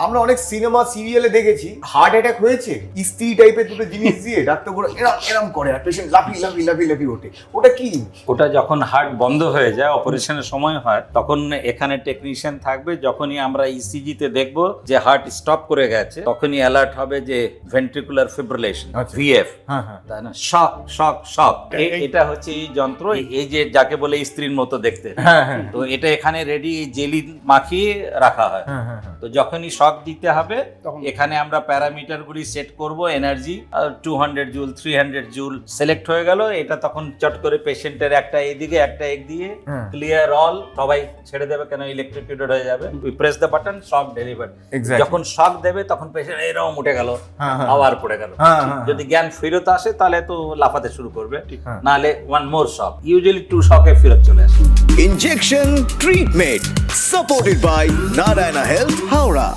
আমরা অনেক সিনেমা সিরিয়ালে দেখেছি। হার্ট অ্যাটাক হয়েছে। স্ত্রী টাইপের দুটো জিনিস দিয়ে ডাক্তার করে এরম এরম করে আর পেশেন্ট লাফি লাফি লাফি লাফি ওঠে। ওটা কি? ওটা যখন হার্ট বন্ধ হয়ে যায় অপারেশনের সময় হয় তখন এখানে টেকনিশিয়ান থাকবে যখনই আমরা ইসিজিতে দেখব যে হার্ট স্টপ করে গেছে তখনই অ্যালার্ট হবে যে ভেন্ট্রিকুলার ফিব্রিলেশন। ভিএফ হ্যাঁ হ্যাঁ। তাই না? শক শক শক এটা হচ্ছে এই যন্ত্র এই যে যাকে বলে স্ত্রীর মতো দেখতে। হ্যাঁ হ্যাঁ। তো এটা এখানে রেডি জেলি মাখিয়ে রাখা হ্যাঁ। হ্যাঁ তো যখনই শক দিতে হবে। এখানে আমরা প্যারামিটার গুলি সেট করব energy two hundred joule three hundred joule select হয়ে গেল। এটা তখন চট করে পেশেন্টের একটা এদিকে একটা একদিকে হ্যাঁ। ক্লিয়ার অল সবাই ছেড়ে দেবে কেন ইলেকট্রিকিউটেড হয়ে যাবে। Press the button shock deliver যখন শক দেবে তখন পেশেন্ট এরকম উঠে গেল হ্যাঁ, হ্যাঁ। আবার পড়ে গেল। হ্যাঁ, যদি জ্ঞান ফেরত আসে তাহলে তো লাফাতে শুরু করবে। নাহলে one more shock usually two শকে ফেরত চলে আসে। Injection Treatment supported by Narayana health Howrah.